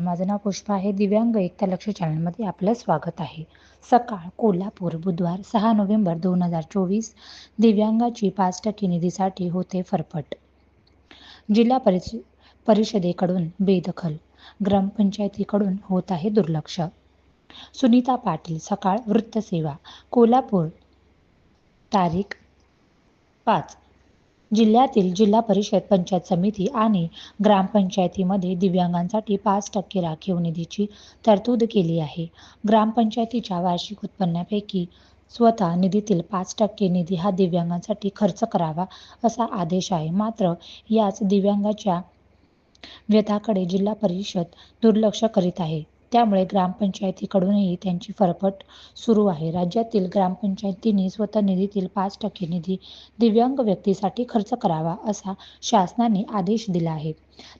माझं नाव पुष्पा आहे. दिव्यांग एकता लक्ष चॅनलमध्ये आपलं स्वागत आहे. सकाळ कोल्हापूर बुधवार सहा नोव्हेंबर दोन हजार चोवीस. दिव्यांगाची पाच टक्के निधीसाठी होते फरफट. जिल्हा परिष परिषदेकडून बेदखल. ग्रामपंचायतीकडून होत आहे दुर्लक्ष. सुनीता पाटील सकाळ वृत्तसेवा. कोल्हापूर तारीख पाच. जिल्ह्यातील जिल्हा परिषद पंचायत समिती आणि ग्रामपंचायतीमध्ये दिव्यांगांसाठी पाच टक्के राखीव निधीची तरतूद केली आहे. ग्रामपंचायतीच्या वार्षिक उत्पन्नापैकी स्वतः निधीतील पाच टक्के निधी हा दिव्यांगांसाठी खर्च करावा असा आदेश आहे. मात्र याच दिव्यांगाच्या व्यथाकडे जिल्हा परिषद दुर्लक्ष करीत आहे. त्यामुळे ग्रामपंचायतीकडूनही त्यांची फरफट सुरू आहे. राज्यातील ग्रामपंचायतींनी स्वतः निधीतील पाच टक्के निधी दिव्यांग व्यक्तीसाठी खर्च करावा असा शासनाने आदेश दिला आहे.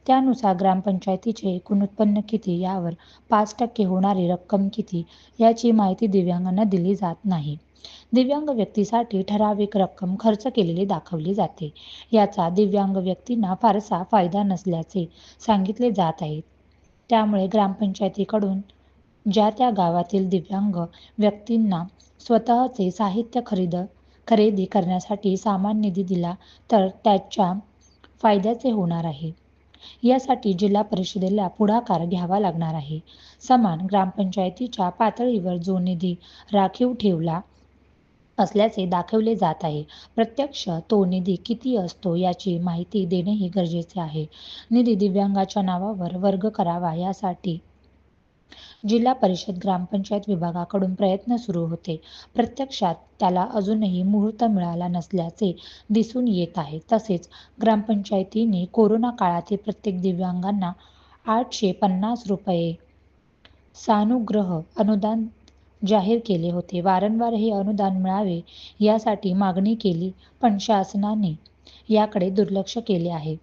त्यानुसार ग्रामपंचायतीचे एकूण उत्पन्न किती यावर पाच टक्के होणारी रक्कम किती याची माहिती दिव्यांगांना दिली जात नाही. दिव्यांग व्यक्तीसाठी ठराविक रक्कम खर्च केलेली दाखवली जाते. याचा दिव्यांग व्यक्तींना फारसा फायदा नसल्याचे सांगितले जात आहे. त्यामुळे ग्रामपंचायतीकडून ज्या त्या गावातील दिव्यांग व्यक्तींना स्वतःचे साहित्य खरेद खरेदी करण्यासाठी सामान निधी दिला तर त्याच्या फायद्याचे होणार आहे. यासाठी जिल्हा परिषदेला पुढाकार घ्यावा लागणार आहे. समान ग्रामपंचायतीच्या पातळीवर जो निधी राखीव ठेवला असल्याचे दाखवले जात आहे. प्रत्यक्ष तो निधी किती असतो याची माहिती देणेही गरजेचे आहे. निधी दिव्यांगाच्या नावावर वर्ग करावा यासाठी जिल्हा परिषद ग्रामपंचायत विभागाकडून प्रयत्न सुरू होते. प्रत्यक्षात त्याला अजूनही मुहूर्त मिळाला नसल्याचे दिसून येत आहे. तसेच ग्रामपंचायतीने कोरोना काळातील प्रत्येक दिव्यांगांना आठशे पन्नास रुपये सानुग्रह अनुदान जाहीर केले होते. वारंवार हे अनुदान मिळावे यासाठी मागणी केली पण शासनाने याकडे दुर्लक्ष केले आहे.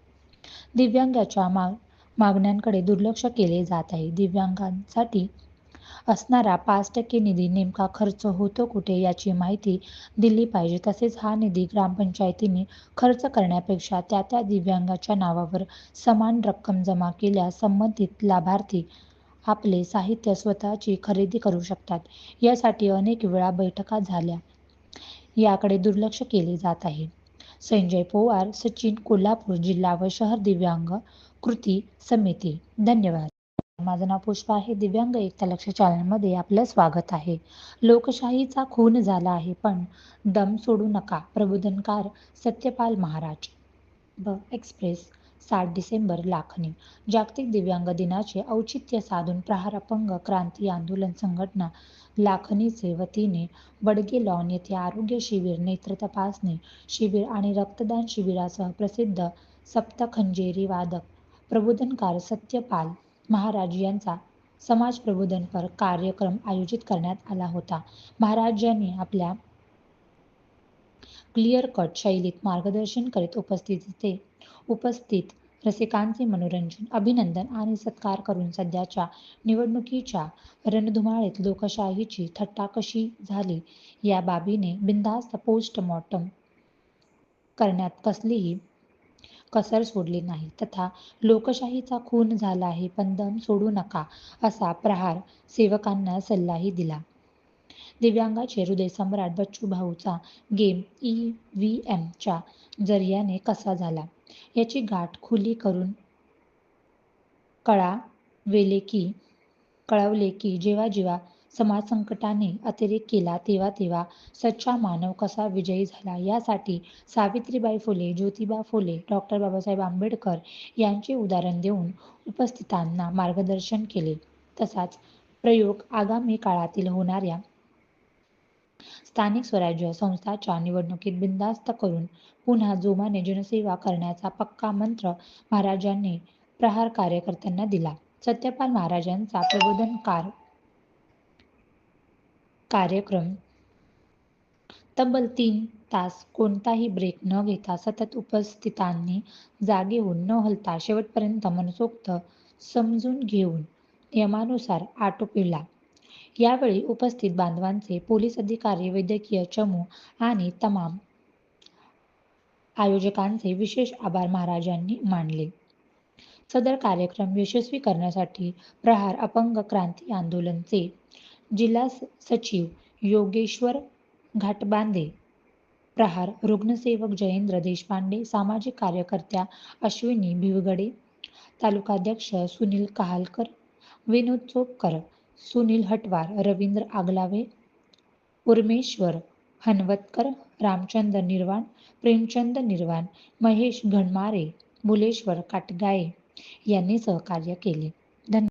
दिव्यांगाच्या माग मागण्यांकडे दुर्लक्ष केले जात आहे. दिव्यांगांसाठी असणारा पाच टक्के निधी नेमका खर्च होतो कुठे याची माहिती दिली पाहिजे. तसेच हा निधी ग्रामपंचायतीने खर्च करण्यापेक्षा त्या त्या दिव्यांगाच्या नावावर समान रक्कम जमा केल्यास संबंधित लाभार्थी आपले साहित्य स्वतःची खरेदी करू शकतात. यासाठी अनेक वेळा बैठका झाल्या. याकडे दुर्लक्ष केले जात आहे. संजय पवार सचिन कोल्हापूर जिल्हा व शहर दिव्यांग कृती समिती. धन्यवाद. माझं नाव पुष्पा आहे. दिव्यांग एकता लक्ष चॅनलमध्ये आपलं स्वागत आहे. लोकशाहीचा खून झाला आहे पण दम सोडू नका. प्रबोधनकार सत्यपाल महाराज. ब. एक्सप्रेस. सात डिसेंबर लाखनी. जागतिक दिव्यांग दिनाचे औचित्य साधून प्रहार अपंग क्रांती आंदोलन संघटना लाखनीचे वतीने बडगे लॉन येथे आरोग्य शिबिर नेत्र तपासणी शिबिर आणि रक्तदान शिबिरासह प्रसिद्ध सप्तखंजेरी वादक प्रबोधनकार सत्यपाल महाराज यांचा समाज प्रबोधनपर कार्यक्रम आयोजित करण्यात आला होता. महाराज यांनी आपल्या क्लिअर कट शैलीत मार्गदर्शन करीत उपस्थितीचे उपस्थित रसिकांचे मनोरंजन अभिनंदन आणि सत्कार करून सध्याच्या निवडणुकीच्या रणधुमाळीत लोकशाहीची थट्टा कशी झाली या बाबीने बिनधास्त पोस्टमॉर्टम करण्यात कसलीही कसर सोडली नाही. तथा लोकशाहीचा खून झाला आहे पण दम सोडू नका असा प्रहार सेवकांना सल्लाही दिला. दिव्यांगाचे हृदय सम्राट बच्चू भाऊचा गेम ई व्ही एमच्या जरियाने कसा झाला? याची गाठ खुली करून कळावेले की कळवले की जेव्हा जेव्हा समाज संकटाने अतिरेक केला तेव्हा तेव्हा सच्चा मानव कसा विजयी झाला? यासाठी सावित्रीबाई फुले ज्योतिबा फुले डॉक्टर बाबासाहेब आंबेडकर यांचे उदाहरण देऊन उपस्थितांना मार्गदर्शन केले. तसाच प्रयोग आगामी काळातील होणाऱ्या स्थानिक स्वराज्य संस्थाच्या निवडणुकीत बिनधास्त करून पुन्हा जोमाने जनसेवा करण्याचा पक्का मंत्र महाराजांनी प्रहार कार्यकर्त्यांना दिला. सत्यपाल महाराजांचा प्रबोधनकार कार्यक्रम तब्बल तीन तास कोणताही ब्रेक न घेता सतत उपस्थितांनी जागे होऊन न हलता शेवटपर्यंत मनसोक्त समजून घेऊन नियमानुसार आटोपिला यावेळी उपस्थित बांधवांचे पोलीस अधिकारी वैद्यकीय चमू आणि तमाम आयोजकांचे विशेष आभार महाराजांनी मानले. सदर कार्यक्रम यशस्वी करण्यासाठी प्रहार अपंग क्रांती आंदोलनचे जिल्हा स- सचिव योगेश्वर घाटबांधे प्रहार रुग्णसेवक जयेंद्र देशपांडे सामाजिक कार्यकर्त्या अश्विनी भिवगडे तालुकाध्यक्ष सुनील कहालकर विनोद चोपकर सुनील हटवार रवींद्र आगलावे उर्मेश्वर हनवतकर रामचंद्र निर्वाण प्रेमचंद निर्वाण महेश घनमारे मुलेश्वर काटगाये यांनी सहकार्य केले. धन्यवाद.